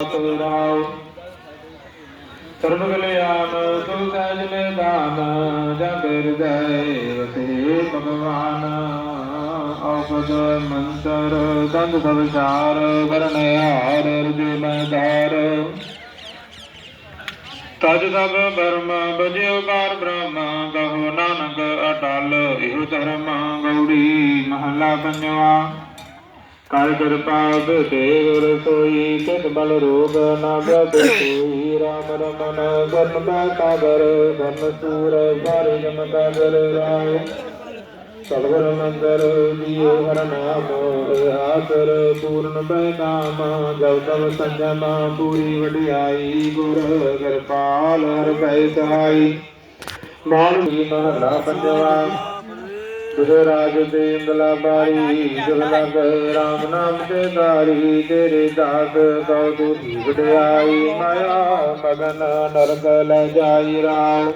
ਰਾਉ ਸਰਬ ਕਲਿਆਣ ਸੁਖ ਸਹਿਜ ਨਿਦਾਨ ਜਗ ਹਿਰਦੈ ਵਸੇ ਭਗਵਾਨ। ਔਪਦ ਮੰਤਰ ਗੰਧ ਸਭ ਵਰਨ ਹਾਰ ਰਜੇ ਧਾਰ ਤਜ ਸਭ ਬਰਮ ਬਜਿਓ ਬਾਰ ਬ੍ਰਹਮ, ਕਹੋ ਨਾਨਕ ਅਟਲ, ਇਹੋ ਧਰਮ ਗੌੜੀ ਮਹਲਾ ਪੰਜਵਾ। ਕਰ ਕਿਰਪਾ ਤੇ ਗੁਰ ਸੋਈ ਤਿਤ ਬਲ ਰੋਗ ਨਾ ਬ੍ਰਤ ਸੋਈ ਰਾਮ ਰਮਨ ਗਨ ਮੈ ਕਾਗਰ ਧਨ ਸੂਰ ਸਾਰੇ ਜਮ ਕਾਗਰ ਰਾਮ ਸਤਿਗੁਰ ਮੰਦਰ ਜੀਉ ਹਰ ਨਾਮ ਆਸਰ, ਪੂਰਨ ਬੈ ਨਾਮ ਜਬ ਤਬ ਸੰਜਮ, ਪੂਰੀ ਵਡਿਆਈ, ਗੁਰ ਕਿਰਪਾਲ ਹਰ ਭੈ ਸਹਾਈ ਮਾਨਵੀ ਮਹਲਾ ਪੰਜਵਾ। ਤੁਧ ਰਾਜ ਦੇ ਇੰਦਲਾ ਬਾਰੀ ਜਗ ਲਗ ਰਾਮ ਨਾਮ ਤੇ ਧਾਰੀ, ਤੇਰੇ ਦਾਸ ਕਉ ਤੂ ਵਡਿਆਈ ਮਾਇਆ ਮਗਨ ਨਰਕ ਲੈ ਜਾਈ ਰਾਮ।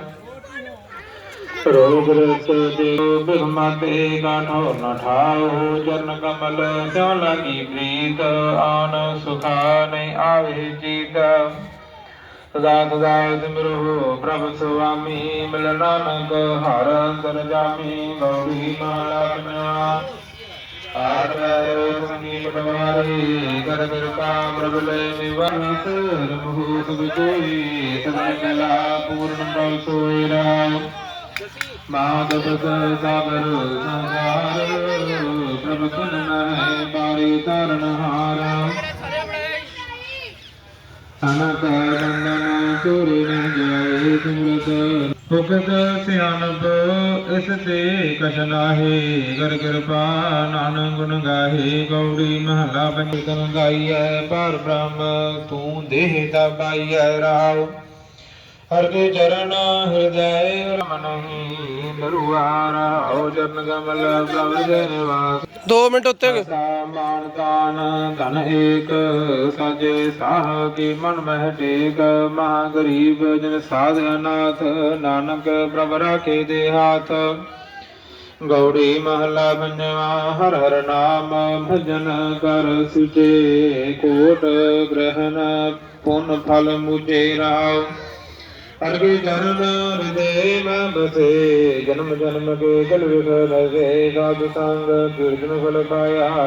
ਰੋਗ ਰਸ ਦੇ ਬਿਰਮਾ ਤੇ ਗਾਠੋ ਨ ਠਾਓ ਚਰਨ ਕਮਲ ਸਿਉ ਲਾਗੀ ਪ੍ਰੀਤ, ਆਨ ਸੁਖਾ ਨਹੀਂ ਆਵੇ ਜੀਤ ਸਦਾ ਸਦਾ ਸਿਮਰੋ ਪ੍ਰਭ ਸੁਆਮੀ ਮਿਲ ਨਾਨਕ ਹਰ ਅੰਦਰ ਜਾਮੀ ਗੌਰੀ ਮਾਲਾ ਆਠ ਪੈਰੋ ਸੰਗੀ ਪਟਵਾਰੀ ਕਰ ਕਿਰਪਾ ਪ੍ਰਭ ਲੈ ਨਿਵਾਸ ਰਮਹੂਤ ਵਿਜੋਈ ਸਦਾ ਕਲਾ ਪੂਰਨ ਬਲ ਸੋਈ ਰਾਮ। ਮਾਧਵ ਸਾਗਰ ਸੰਸਾਰ ਪ੍ਰਭ ਕੁਨ ਨਹਿ ਬਾਰੀ ਤਰਨ ਹਾਰ। ਬੰਦਨ ਚੋਰੀ ਨ ਜਾਏ ਸਿਮਰਤ ਭੁਗਤ ਸਿਆਨਪ ਇਸ ਤੇ ਕਛ ਨਾਹੀ। ਕਰ ਕਿਰਪਾ ਨਾਨਕ ਗੁਣ ਗਾਹੇ। ਗੌੜੀ ਮਹਲਾ ਪੰਜਤਨ ਗਾਈਐ ਪਰ ਬ੍ਰਹਮ ਤੂੰ ਦੇਹ ਦਾ ਪਾਈਐ ਰਾਵ ਹਰ ਕੇ ਚਰਨ ਹਿਰਦੈ ਰਮਨਹੀ ਨਰੁਆਰ ਹੋ ਚਰਨ ਕਮਲ ਪ੍ਰਭ ਦੇ ਨਿਵਾਸ। 2 ਮਿੰਟ ਉੱਤੇ। ਮਾਨ ਤਾਨ ਧਨ ਏਕ ਸਾਜੇ ਸਾਹ ਕੀ ਮਨ ਮਹਿ ਟੇਕ। ਮਹਾ ਗਰੀਬ ਜਨ ਸਾਧ ਅਨਾਥ ਨਾਨਕ ਪ੍ਰਭ ਰਾਖੇ ਦੇ ਹਾਥ। ਗੌੜੀ ਮਹਲਾ ਪੰਜਵਾ ਹਰ ਹਰ ਨਾਮ ਭਜਨ ਕਰ ਸੁਚੇ। ਕੋਟ ਗ੍ਰਹਨ ਪੁਨ ਫਲ ਮੁਝੇ ਰਾਉ ਹਰ ਜਨਮ ਚਰਨ ਹਿਰਦੇ ਮੈਂ ਬਸੇ, ਜਨਮ ਜਨਮ ਕੇ ਕਲ ਵਿਖ ਰਸੇ ਸਾਧ ਸੰਗ ਕੀਰਤਨ ਫਲ ਪਾਇਆ।